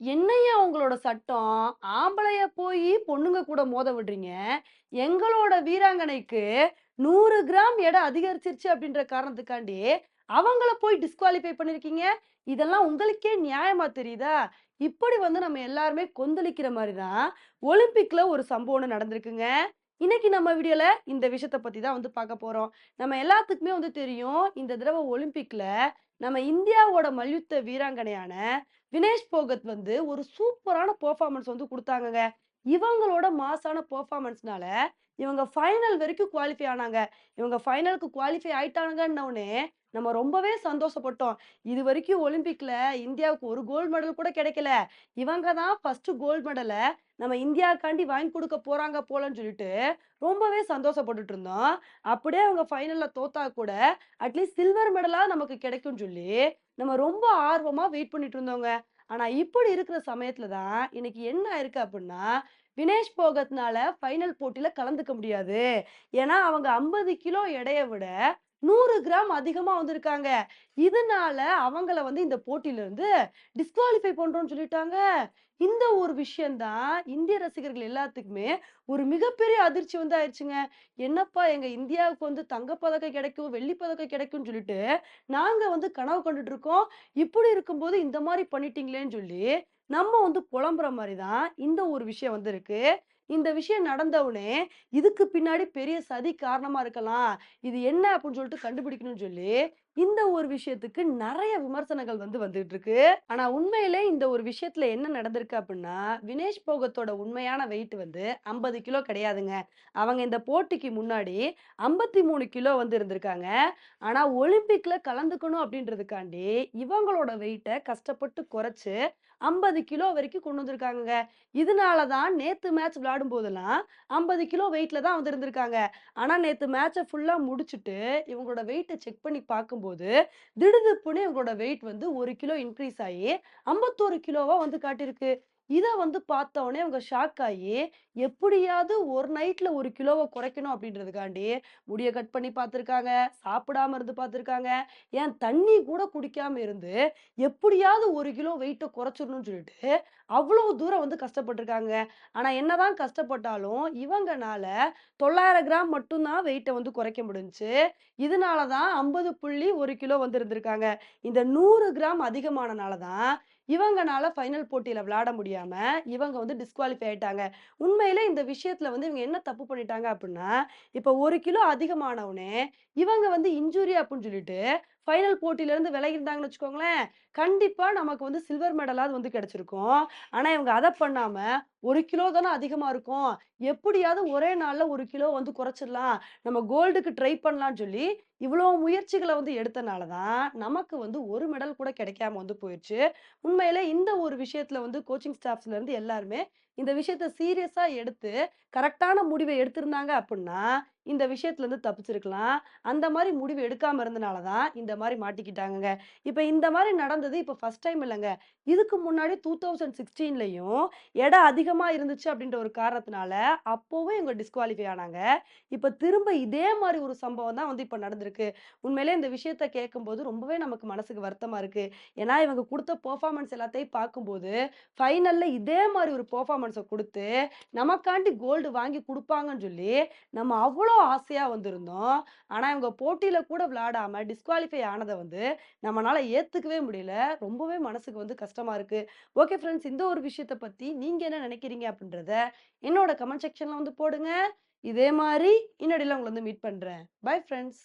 என்னையா உங்களோட சட்டம்? ஆம்பளைய போய் பொண்ணுங்க கூட மோத விடுறீங்க. எங்களோட வீராங்கனைக்கு நூறு கிராம் எடை அதிகரிச்சிருச்சு அப்படின்ற காரணத்துக்காண்டி, அவங்கள போய் டிஸ்குவாலிஃபை பண்ணியிருக்கீங்க. இதெல்லாம் உங்களுக்கே நியாயமா தெரியுதா? இப்படி வந்து நம்ம எல்லாருமே கொந்தளிக்கிற மாதிரி தான், ஒலிம்பிக்ல ஒரு சம்பவம் நடந்திருக்குங்க. இன்னைக்கு நம்ம வீடியோல இந்த விஷயத்த பத்தி தான் வந்து பார்க்க போறோம். நம்ம எல்லாத்துக்குமே வந்து தெரியும், இந்த தடவை ஒலிம்பிக்ல நம்ம இந்தியாவோட மல்யுத்த வீராங்கனையான வினேஷ் போகத் வந்து ஒரு சூப்பரான பெர்ஃபார்மன்ஸ் வந்து கொடுத்தாங்கங்க. இவங்களோட மாஸான பெர்ஃபார்மன்ஸ்னால இவங்க ஃபைனல் வரைக்கும் குவாலிஃபை ஆனாங்க. இவங்க ஃபைனலுக்கு குவாலிஃபை ஆயிட்டாங்கன்னவுனே, நம்ம ரொம்பவே சந்தோஷப்பட்டோம். இது வரைக்கும் ஒலிம்பிக்ல இந்தியாவுக்கு ஒரு கோல்டு மெடல் கூட கிடைக்கல. இவங்க தான் ஃபர்ஸ்ட் கோல்ட் மெடலை நம்ம இந்தியாவுக்காண்டி வாங்கி கொடுக்க போறாங்க போலன்னு சொல்லிட்டு, ரொம்பவே சந்தோஷப்பட்டுட்டு இருந்தோம். அப்படியே அவங்க ஃபைனல்ல தோத்தா கூட, அட்லீஸ்ட் சில்வர் மெடலாக நமக்கு கிடைக்கும்னு சொல்லி, நம்ம ரொம்ப ஆர்வமா வெயிட் பண்ணிட்டு இருந்தோங்க. ஆனா இப்படி இருக்கிற சமயத்துல தான், இன்னைக்கு என்ன ஆயிருக்கு அப்படின்னா வினேஷ் போகத்னால ஃபைனல் போட்டியில கலந்துக்க முடியாது. ஏன்னா, அவங்க 50 கிலோ எடையை விட நூறு கிராம் அதிகமா வந்திருக்காங்க. இதனால அவங்கள வந்து இந்த போட்டியிலருந்து டிஸ்குவாலிஃபை பண்றோம்னு சொல்லிட்டாங்க. இந்த ஒரு விஷயம் தான் இந்திய ரசிகர்கள் எல்லாத்துக்குமே ஒரு மிகப்பெரிய அதிர்ச்சி வந்து ஆயிடுச்சுங்க என்னப்பா எங்க இந்தியாவுக்கு வந்து தங்கப்பதக்கம் கிடைக்கும், வெள்ளிப்பதக்கம் கிடைக்கும்னு சொல்லிட்டு, நாங்க வந்து கனவு கண்டுட்டு இருக்கோம். இப்படி இருக்கும்போது இந்த மாதிரி பண்ணிட்டீங்களேன்னு சொல்லி, நம்ம வந்து புலம்புற மாதிரி தான் இந்த ஒரு விஷயம் வந்து இருக்கு. இந்த விஷயம் நடந்தவுடனே இதுக்கு பின்னாடி பெரிய சதி காரணமா இருக்கலாம். இது என்ன அப்படின்னு சொல்லிட்டு கண்டுபிடிக்கணும்னு சொல்லி, இந்த ஒரு விஷயத்துக்கு நிறைய விமர்சனங்கள் வந்து வந்துட்டு இருக்கு. ஆனா உண்மையிலே இந்த ஒரு விஷயத்துல என்ன நடந்திருக்கு அப்படின்னா வினேஷ் போகத்தோட உண்மையான வெயிட் வந்து 50 கிலோ கிடையாதுங்க. அவங்க இந்த போட்டிக்கு முன்னாடி 53 கிலோ வந்து இருந்திருக்காங்க. ஆனா ஒலிம்பிக்ல கலந்துக்கணும் அப்படின்றதுக்காண்டி இவங்களோட வெயிட்டை கஷ்டப்பட்டு குறைச்சு 50 கிலோ வரைக்கும் கொண்டு வந்திருக்காங்க இதனால தான் நேத்து மேட்ச் விளையாடும்போதெல்லாம் 50 கிலோ வெயிட்ல தான் வந்து இருந்திருக்காங்க. ஆனா நேத்து மேட்சை ஃபுல்லா முடிச்சுட்டு, இவங்களோட வெயிட்டை செக் பண்ணி பார்க்கும்போது, திடுதிப்புன்னு இவங்களோட வெயிட் வந்து ஒரு கிலோ இன்க்ரீஸ் ஆகி ஐம்பத்தோரு கிலோவா வந்து காட்டியிருக்கு. இதை வந்து பார்த்தவுனே அவங்க ஷாக் ஆகி எப்படியாவது ஒரு நைட்ல ஒரு கிலோவை குறைக்கணும் அப்படின்றதுக்காண்டி முடிய கட் பண்ணி பார்த்துருக்காங்க, சாப்பிடாம இருந்து பார்த்துருக்காங்க, ஏன் தண்ணி கூட குடிக்காம இருந்து, எப்படியாவது ஒரு கிலோ வெயிட்டை குறைச்சிடணும்னு சொல்லிட்டு, அவ்வளோ தூரம் வந்து கஷ்டப்பட்டிருக்காங்க ஆனால் என்னதான் கஷ்டப்பட்டாலும், இவங்கனால 900 கிராம் மட்டும்தான் வெயிட்டை வந்து குறைக்க முடிஞ்சுச்சு. இதனால தான் 50.1 கிலோ வந்து இருந்திருக்காங்க. இந்த நூறு கிராம் அதிகமானனால தான், இவங்கனால ஃபைனல் போட்டியில் விளையாட முடியாம, இவங்க வந்து டிஸ்குவாலிஃபை ஆயிட்டாங்க. உண்மையிலே இந்த விஷயத்துல வந்து இவங்க என்ன தப்பு பண்ணிட்டாங்க அப்படின்னா இப்போ ஒரு கிலோ அதிகமானவுனே, இவங்க வந்து இன்ஜூரி அப்படின்னு சொல்லிட்டு, ஃபைனல் போட்டியிலேருந்து விலகி இருந்தாங்கன்னு வச்சுக்கோங்களேன், கண்டிப்பாக நமக்கு வந்து சில்வர் மெடலாவது வந்து கிடைச்சிருக்கும். ஆனால் இவங்க அதை பண்ணாமல் ஒரு கிலோ தானே அதிகமாக இருக்கும். எப்படியாவது ஒரே நாளில் ஒரு கிலோ வந்து குறைச்சிடலாம். நம்ம கோல்டுக்கு ட்ரை பண்ணலான்னு சொல்லி, இவ்வளோ முயற்சிகளை வந்து எடுத்தனால தான், நமக்கு வந்து ஒரு மெடல் கூட கிடைக்காம வந்து போயிடுச்சு உண்மையிலே இந்த ஒரு விஷயத்தில் வந்து கோச்சிங் ஸ்டாஃப்ஸ்லேருந்து எல்லாருமே, இந்த விஷயத்த சீரியஸாக எடுத்து, கரெக்டான முடிவை எடுத்திருந்தாங்க அப்படின்னா இந்த விஷயத்துலேருந்து தப்பிச்சிருக்கலாம். அந்த மாதிரி முடிவு எடுக்காம இருந்தனால தான், இந்த மாதிரி மாட்டிக்கிட்டாங்கங்க. இப்ப இந்த மாதிரி நடந்தது இப்ப ஃபர்ஸ்ட் டைம் இல்லைங்க இதுக்கு முன்னாடி 2016லயும் எடை அதிகமா இருந்துச்சு அப்படின்ற ஒரு காரணத்தினால, அப்பவும் இவங்க டிஸ்குவாலிஃபை ஆனாங்க. இப்ப திரும்ப இதே மாதிரி ஒரு சம்பவம் தான் வந்து இப்ப நடந்திருக்கு. உண்மையிலே இந்த விஷயத்த கேட்கும்போது ரொம்பவே நமக்கு மனசுக்கு வருத்தமா இருக்கு. ஏன்னா இவங்க கொடுத்த பெர்ஃபார்மன்ஸ் எல்லாத்தையும் பார்க்கும்போது, ஃபைனல்ல இதே மாதிரி ஒரு பெர்ஃபார்மன்ஸ கொடுத்து நமக்காண்டி கோல்டு வாங்கி கொடுப்பாங்கன்னு சொல்லி, நம்ம அவ்வளோ ஆசையாக வந்திருந்தோம். ஆனால் இவங்க போட்டியில் கூட விளையாடாம டிஸ்குவாலிஃபை ஆனதை வந்து, நம்மளால் ஏற்றுக்கவே முடியல. ரொம்பவே மனசுக்கு வந்து கஷ்டமாக இருக்கு. ஓகே ஃப்ரெண்ட்ஸ் இந்த ஒரு விஷயத்தை பற்றி நீங்கள் என்ன நினைக்கிறீங்க அப்படின்றத என்னோட கமெண்ட் செக்ஷனில் வந்து போடுங்க. இதே மாதிரி இன்னடியில் உங்களை வந்து மீட் பண்ணுறேன் பை ஃப்ரெண்ட்ஸ்